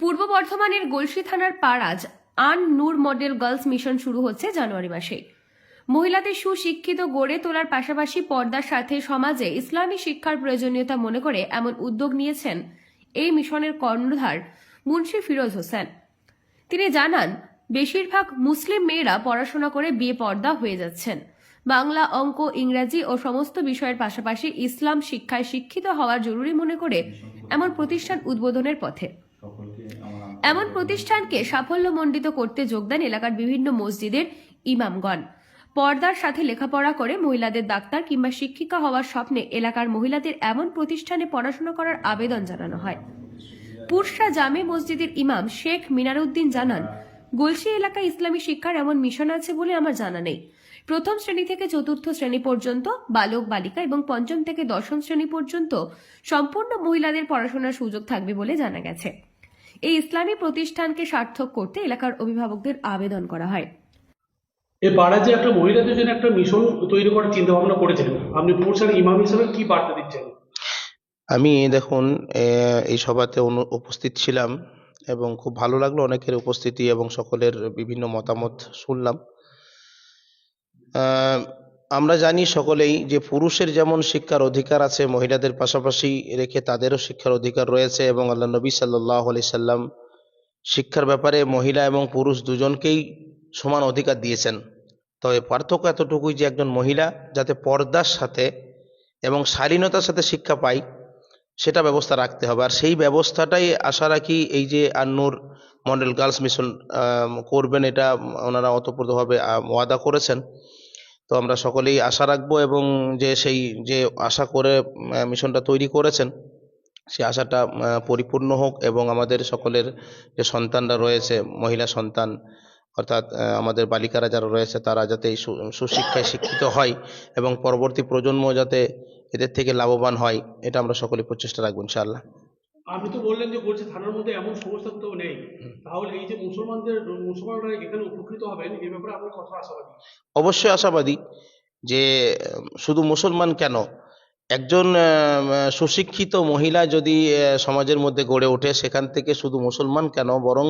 পূর্ব বর্ধমানের গলসি থানার Paraj An Nur model girls mission শুরু হচ্ছে জানুয়ারি মাসে। মহিলাদের সুশিক্ষিত গড়ে তোলার পাশাপাশি পর্দার সাথে সমাজে ইসলামী শিক্ষার প্রয়োজনীয়তা মনে করে এমন উদ্যোগ নিয়েছেন এই মিশনের কর্ণধার মুন্সি ফিরোজ হোসেন। তিনি জানান, বেশিরভাগ মুসলিম মেয়েরা পড়াশোনা করে বিয়ে পর্দা হয়ে যাচ্ছেন। বাংলা, অঙ্ক, ইংরাজি ও সমস্ত বিষয়ের পাশাপাশি ইসলাম শিক্ষায় শিক্ষিত হওয়া জরুরি মনে করে এমন প্রতিষ্ঠান উদ্বোধনের পথে। এমন প্রতিষ্ঠানকে সাফল্যমণ্ডিত করতে যোগদান এলাকার বিভিন্ন মসজিদের ইমামগণ। পর্দার সাথে লেখাপড়া করে মহিলাদের ডাক্তার কিংবা শিক্ষিকা হওয়ার স্বপ্নে এলাকার মহিলাদের এমন প্রতিষ্ঠানে পড়াশোনা করার আবেদন জানানো হয়। পুরসা জামে মসজিদের ইমাম শেখ মিনারউদ্দিন জানান গুলশি এলাকায় ইসলামী শিক্ষার এমন মিশন আছে বলে আমার জানা নেই। প্রথম শ্রেণি থেকে চতুর্থ শ্রেণি পর্যন্ত বালক বালিকা এবং পঞ্চম থেকে দশম শ্রেণি পর্যন্ত সম্পূর্ণ মহিলাদের পড়াশোনার সুযোগ থাকবে বলে জানা গেছে। এই ইসলামী প্রতিষ্ঠানকে সার্থক করতে এলাকার অভিভাবকদের আবেদন করা হয়। এ পাড়ায় যে একটা মহিলাদের জন্য একটা মিশন তৈরি করার চিন্তা ভাবনা করেছেন আপনি পুরুষের ইমাম হিসেবে কি বার্তা দিচ্ছেন? আমি দেখুন এই সভাতে অনু- উপস্থিত ছিলাম এবং খুব ভালো লাগল অনেকের উপস্থিতি এবং সকলের বিভিন্ন মতামত শুনলাম। আহ, আমরা জানি সকলেই যে পুরুষের যেমন শিক্ষার অধিকার আছে, মহিলাদের পাশাপাশি রেখে তাদেরও শিক্ষার অধিকার রয়েছে এবং আল্লাহ নবী সাল্লাহ আলি সাল্লাম শিক্ষার ব্যাপারে মহিলা এবং পুরুষ দুজনকেই সমান অধিকার দিয়েছেন। তবে পার্থক্য এতটুকুই যে একজন মহিলা যাতে পর্দার সাথে এবং শালীনতার সাথে শিক্ষা পায়, সেটা ব্যবস্থা রাখতে হবে। আর সেই ব্যবস্থাটাই আশা রাখি এই যে আন্নুর মডেল গার্লস মিশন করবেন, এটা ওনারা অতপ্রতভাবে ওয়াদা করেছেন। তো আমরা সকলেই আশা রাখব এবং যে সেই, যে আশা করে মিশনটা তৈরি করেছেন সেই আশাটা পরিপূর্ণ হোক এবং আমাদের সকলের যে সন্তানরা রয়েছে, মহিলা সন্তান, অর্থাৎ আমাদের বালিকারা যারা রয়েছে, তারা যাতে সু- সুশিক্ষায় শিক্ষিত হয় এবং পরবর্তী প্রজন্ম যাতে এদের থেকে লাভবান হয়, এটা আমরা সকলে প্রচেষ্টা রাখব, ইনশাআল্লাহ। আপনি তো বললেন যে বলছে থানার মধ্যে এমন সমস্যা তো নেই। তাহলে এই যে মুসলমানদের, মুসলমানরা এখানে উপকৃত হবেন এই ব্যাপারে আপনার কত আশাবাদী? অবশ্যই আশাবাদী যে, শুধু মুসলমান কেন? একজন সুশিক্ষিত মহিলা যদি সমাজের মধ্যে গড়ে ওঠে, সেখান থেকে শুধু মুসলমান কেন? বরং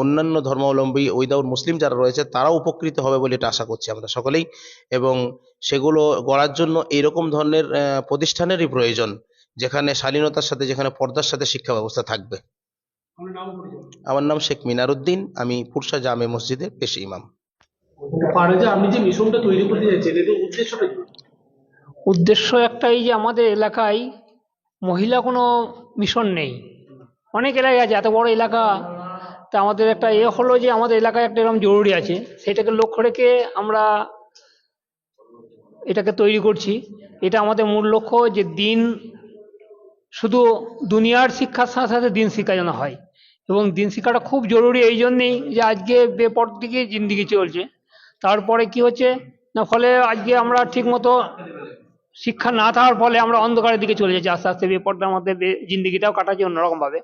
অন্যান্য ধর্মাবলম্বী উইদাউট মুসলিম যারা রয়েছে, তারাও উপকৃত হবে বলে এটা আশা করছি আমরা সকলেই। এবং সেগুলো গড়ার জন্য এইরকম ধরনের প্রতিষ্ঠানেরই প্রয়োজন। যেখানে শালীনতার সাথে যেখানে পর্দার সাথে শিক্ষা ব্যবস্থা থাকবে। আমার নাম শেখ মিনারুদ্দিন আমি পুরসা জামে মসজিদের পেশি ইমাম। যে আপনি যে মিশনটা তৈরি করতে যাচ্ছেন এদের উদ্দেশ্যটা উদ্দেশ্য একটাই যে আমাদের এলাকায় মহিলা কোনো মিশন নেই। অনেক এলাকায় আছে এত বড় এলাকা। তা আমাদের একটা এ হলো যে আমাদের এলাকায় একটা এরকম জরুরি আছে। সেটাকে লক্ষ্য রেখে আমরা এটাকে তৈরি করছি। এটা আমাদের মূল লক্ষ্য যে দিন শুধু দুনিয়ার শিক্ষার সাথে সাথে দিন শিক্ষা যেন হয়। এবং দিন শিক্ষাটা খুব জরুরি এই জন্যেই যে আজকে বেপর দিকে জিন্দিগি চলছে। তারপরে কি হচ্ছে না, ফলে আজকে আমরা ঠিকমতো শিক্ষা না থাকার ফলে আমরা অন্ধকারের দিকে চলে যাচ্ছি আস্তে আস্তে বেপর্দার মধ্যে জিন্দিগিটাও কাটাচ্ছি অন্যরকমভাবে।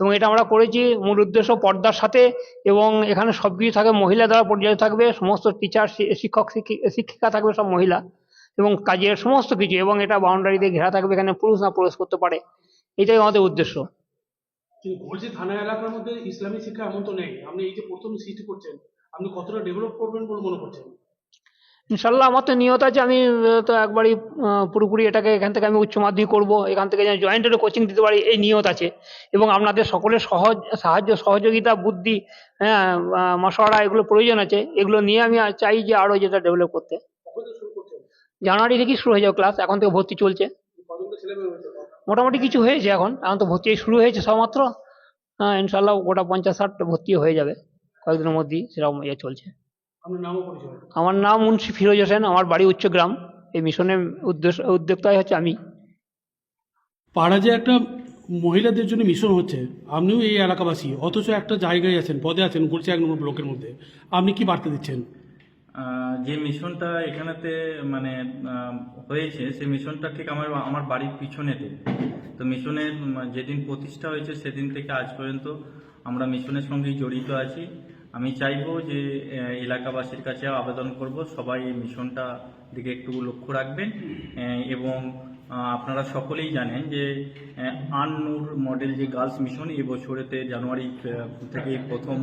এবং এটা আমরা করেছি মূল উদ্দেশ্য পর্দার সাথে এবং এখানে সব কিছু থাকবে মহিলা দ্বারা পরিচালিত থাকবে, সমস্ত টিচার শিক্ষক, শিক্ষি- শিক্ষিকা থাকবে সব মহিলা। এবং কাজের সমস্ত কিছু এবং এটা বাউন্ডারি দিয়ে ঘেরা থাকবে এখানে পুরুষ না প্রবেশ করতে পারে। এটাই আমাদের উদ্দেশ্য। বলছি থানা এলাকার মধ্যে ইসলামী শিক্ষা এমন তো নেই। আপনি এই যে প্রথম সৃষ্টি করছেন আপনি কতটা ডেভেলপ করবেন বলে মনে করছেন? ইনশাল্লাহ আমার তো নিয়ত আছে আমি তো একবারই পুরোপুরি এটাকে এখান থেকে আমি উচ্চ মাধ্যমিক করব। এখান থেকে যেন জয়েন্টেরও কোচিং দিতে পারি এই নিয়ত আছে। এবং আপনাদের সকলের সহজ সাহায্য সহযোগিতা বুদ্ধি হ্যাঁ মশওয়ারা এগুলো প্রয়োজন আছে। এগুলো নিয়ে আমি চাই যে আরও যেটা ডেভেলপ করতে। কখন থেকে শুরু জানুয়ারি থেকেই শুরু হয়ে যাবে ক্লাস এখন থেকে ভর্তি চলছে। মোটামুটি কিছু হয়েছে এখন এখন তো ভর্তি শুরু হয়েছে সবমাত্র। হ্যাঁ ইনশাল্লাহ গোটা পঞ্চাশ ষাট ভর্তি হয়ে যাবে কয়েকদিনের মধ্যেই সেরকম ইয়ে চলছে। আমার নাম মুন্সি ফিরোজ হোসেন আমার বাড়ি উচ্চগ্রাম এই মিশনের উদ্দেশ্য উদ্যোক্তাই হচ্ছে আমি। পাড়া যে একটা মহিলাদের জন্য মিশন হচ্ছে আপনিও এই এলাকাবাসী অথচ একটা জায়গায় আছেন পদে আছেন গুলছি এক নম্বর ব্লকের মধ্যে। আপনি কি বার্তা দিচ্ছেন? যে মিশনটা এখানেতে মানে হয়েছে, সেই মিশনটা ঠিক আমার আমার বাড়ির পিছনেতে। তো মিশনের যেদিন প্রতিষ্ঠা হয়েছে সেদিন থেকে আজ পর্যন্ত আমরা মিশনের সঙ্গেই জড়িত আছি। আমি চাইব যে এলাকাবাসীর কাছে আবেদন করব, সবাই এই মিশনটা দিকে একটু লক্ষ্য রাখবেন এবং আপনারা সকলেই জানেন যে আননুর মডেল যে গার্লস মিশন এই বছরেতে জানুয়ারি থেকে প্রথম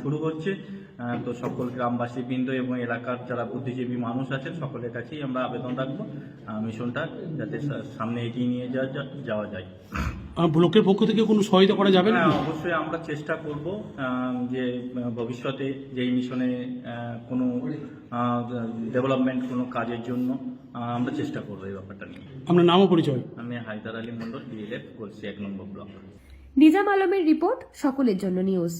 শুরু হচ্ছে। তো সকল গ্রামবাসী বৃন্দ এবং এলাকার যারা বুদ্ধিজীবী মানুষ আছেন, সকলের কাছেই আমরা আবেদন রাখব মিশনটা যাতে সামনে এগিয়ে নিয়ে যাওয়া যায়। ব্লকের পক্ষ থেকে কোনো সহায়তা করা যাবে না? হ্যাঁ অবশ্যই আমরা চেষ্টা করব যে ভবিষ্যতে যে এই মিশনে কোনো ডেভেলপমেন্ট কোনো কাজের জন্য আমরা চেষ্টা করব এই ব্যাপারটা নিয়ে। আপনার নামও পরিচয়? আমি হায়দার আলী মন্ডল ডিএলএফ করছি এক নম্বর ব্লক। নিজাম আলমের রিপোর্ট সকলের জন্য নিউজ।